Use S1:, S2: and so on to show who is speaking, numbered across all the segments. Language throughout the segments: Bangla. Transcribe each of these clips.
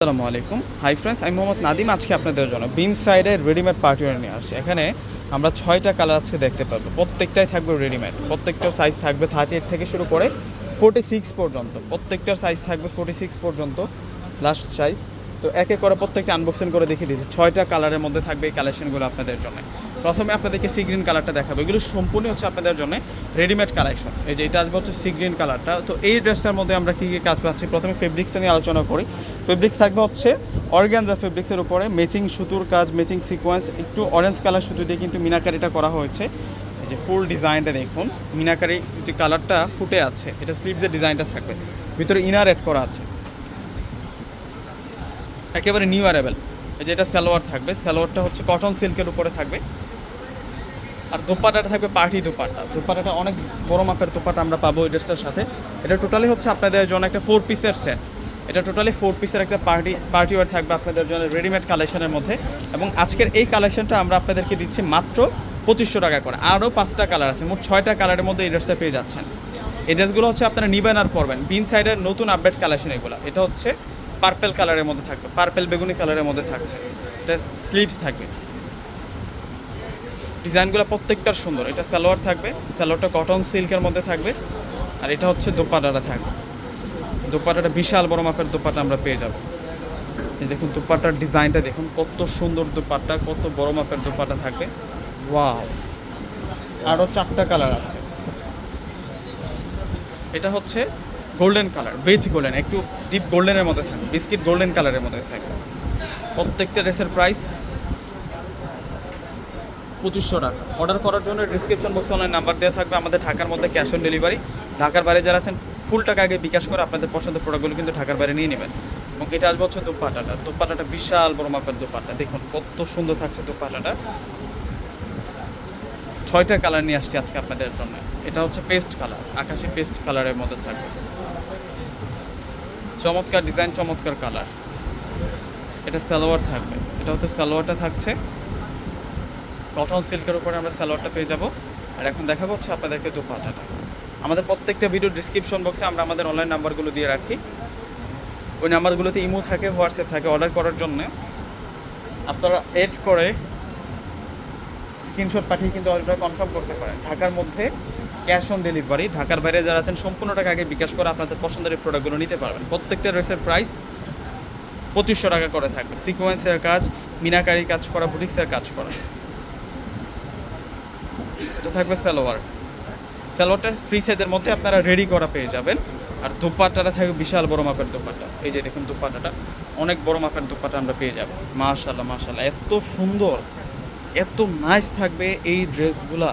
S1: আসসালামু আলাইকুম। হাই ফ্রেন্ডস আমি মোহাম্মদ নাদিম আজকে আপনাদের জন্য বিন সাইডে রেডিমেড পার্টিওয়ার নিয়ে আসছি। এখানে আমরা ছয়টা কালার আজকে দেখতে পাবো প্রত্যেকটাই থাকবে রেডিমেড প্রত্যেকটার সাইজ থাকবে থার্টি এইট থেকে শুরু করে ফোর্টি সিক্স পর্যন্ত। প্রত্যেকটার সাইজ থাকবে ফোর্টি সিক্স পর্যন্ত লাস্ট সাইজ তো একে করে প্রত্যেকটা আনবক্সিং করে দেখিয়ে দিচ্ছি। ছয়টা কালারের মধ্যে থাকবে এই কালেকশনগুলো আপনাদের জন্য। প্রথমে আপনাদেরকে সি গ্রিন কালারটা দেখাবো। এগুলো সম্পূর্ণ হচ্ছে আপনাদের জন্য রেডিমেড কালেকশন এই যে, এটা আসবে হচ্ছে সি গ্রিন কালারটা তো এই ড্রেসটার মধ্যে আমরা কী কী কাজ পাচ্ছি প্রথমে ফেব্রিক্সটা নিয়ে আলোচনা করি। ফেব্রিক্স থাকবে হচ্ছে অর্গ্যানজা ফেব্রিক্সের উপরে ম্যাচিং সুতুর কাজ ম্যাচিং সিকোয়েন্স একটু অরেঞ্জ কালার সুতো দিয়ে কিন্তু মিনাকারিটা করা হয়েছে। এই যে ফুল ডিজাইনটা দেখুন। মিনাকারি যে কালারটা ফুটে আছে, এটা স্লিভসের ডিজাইনটা থাকবে। ভিতরে ইনার অ্যাড করা আছে। একেবারে নিউ অ্যারেবেল এই যে, এটা সালোয়ার থাকবে। সালোয়ারটা হচ্ছে কটন সিল্কের উপরে থাকবে। আর দোপাটাটা থাকবে পার্টি দোপাটা দোপাটাটা অনেক বড় মাপের দোপাটা আমরা পাবো এই ড্রেসের সাথে। এটা টোটালি হচ্ছে আপনাদের জন্য একটা ফোর পিসের সেট এটা টোটালি ফোর পিসের একটা পার্টি পার্টি ওয়ার থাকবে আপনাদের জন্য রেডিমেড কালেকশনের মধ্যে। এবং আজকের এই কালেকশনটা আমরা আপনাদেরকে দিচ্ছি মাত্র পঁচিশশো টাকা করে। আরও পাঁচটা কালার আছে, মোট ছয়টা কালারের মধ্যে এই ড্রেসটা পেয়ে যাচ্ছেন। এই ড্রেসগুলো হচ্ছে আপনারা নিবেন আর পরবেন। বিন সাইডের নতুন আপডেট কালেকশন এগুলো। এটা হচ্ছে পার্পেল কালারের মধ্যে থাকবে। পার্পেল বেগুনি কালারের মধ্যে থাকছে। এটা স্লিভস থাকবে। ডিজাইনগুলো প্রত্যেকটার সুন্দর। এটা সালোয়ার থাকবে, সালোয়ারটা কটন সিল্কের মধ্যে থাকবে, আর এটা হচ্ছে দোপাটাটা থাকবে। দোপাটাটা বিশাল বড় মাপের দোপাটা আমরা পেয়ে যাব। দেখুন দোপাটার ডিজাইনটা, দেখুন কত সুন্দর দোপাট্টা, কত বড় মাপের দোপাটা থাকবে। ওয়াও আরও চারটা কালার আছে। এটা হচ্ছে গোল্ডেন কালার বেজ গোল্ডেন একটু ডিপ গোল্ডেনের মধ্যে থাকবে বিস্কিট গোল্ডেন কালারের মধ্যে থাকবে। প্রত্যেকটা ড্রেসের প্রাইস পঁচিশশো টাকা। অর্ডার করার জন্য ডিসক্রিপশন বক্সে অনলাইন নাম্বার দেওয়া থাকবে। আমাদের ঢাকার মধ্যে ক্যাশ অন ডেলিভারি ঢাকার বাইরে যারা আছেন ফুল টাকা আগে বিকাশ করে আপনাদের পছন্দের প্রোডাক্টগুলো কিন্তু ঢাকার বাইরে নিয়ে নেবেন। এবং এটা আসবে হচ্ছে দোপাটাটা। দোপাটাটা বিশাল বড় মাপের দোপাটা। দেখুন, কত সুন্দর থাকছে দোপাটাটা। ছয়টা কালার নিয়ে আসছি আজকে আপনাদের জন্য। এটা হচ্ছে পেস্ট কালার আকাশি পেস্ট কালারের মধ্যে থাকবে। চমৎকার ডিজাইন চমৎকার কালার এটা সালোয়ার থাকবে। এটা হচ্ছে সালোয়ারটা থাকছে। কটন সিল্কের উপরে আমরা সালোয়ারটা পেয়ে যাব। আর এখন দেখাবো হচ্ছে আপনাদেরকে দোপাটাটা। আমাদের প্রত্যেকটা ভিডিও ডিসক্রিপশন বক্সে আমরা আমাদের অনলাইন নাম্বারগুলো দিয়ে রাখি। ওই নাম্বারগুলোতে ইমো থাকে, হোয়াটসঅ্যাপ থাকে অর্ডার করার জন্য। আপনারা এড করে স্ক্রিনশট পাঠিয়ে কিন্তু অর্ডার কনফার্ম করতে পারেন। ঢাকার মধ্যে ক্যাশ অন ডেলিভারি ঢাকার বাইরে যারা আছেন, সম্পূর্ণ টাকা আগে বিকাশ করে আপনাদের পছন্দের এই প্রোডাক্টগুলো নিতে পারবেন। প্রত্যেকটা ড্রেসের প্রাইস পঁচিশশো টাকা করে থাকবে। সিকোয়েন্সের কাজ, মিনাকারি কাজ করা বুটিক্সের কাজ করা। এটা থাকবে সালোয়ার। সালোয়ারটা ফ্রি সাইজের মধ্যে আপনারা রেডি করা পেয়ে যাবেন। আর দুপাট্টাটা থাকবে বিশাল বড় মাপের দুপাট্টা। এই যে দেখুন দুপাট্টাটা। অনেক বড় মাপের দুপাট্টা আমরা পেয়ে যাব। মাশাল্লাহ মাশাল্লাহ এত সুন্দর, এত নাইস থাকবে এই ড্রেসগুলা।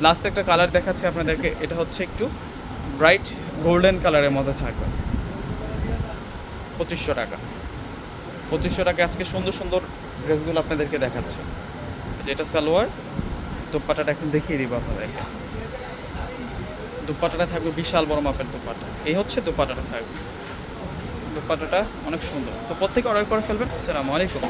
S1: লাস্ট একটা কালার দেখাচ্ছি আপনাদেরকে। এটা হচ্ছে একটু ব্রাইট গোল্ডেন কালারের মধ্যে থাকবে। পঁচিশশো টাকা। পঁচিশশো টাকা আজকে সুন্দর সুন্দর ড্রেসগুলো আপনাদেরকে দেখাচ্ছে। যেটা সালোয়ার। দোপাটাটা একটু দেখিয়ে দিব আপনাদেরকে। দুপাটাটা থাকবে বিশাল বড় মাপের দুপাটা। এই হচ্ছে দুপাটাটা থাকবে। দোপাটাটা অনেক সুন্দর। তো প্রত্যেকে অর্ডার করে ফেলবেন। আসসালামু আলাইকুম।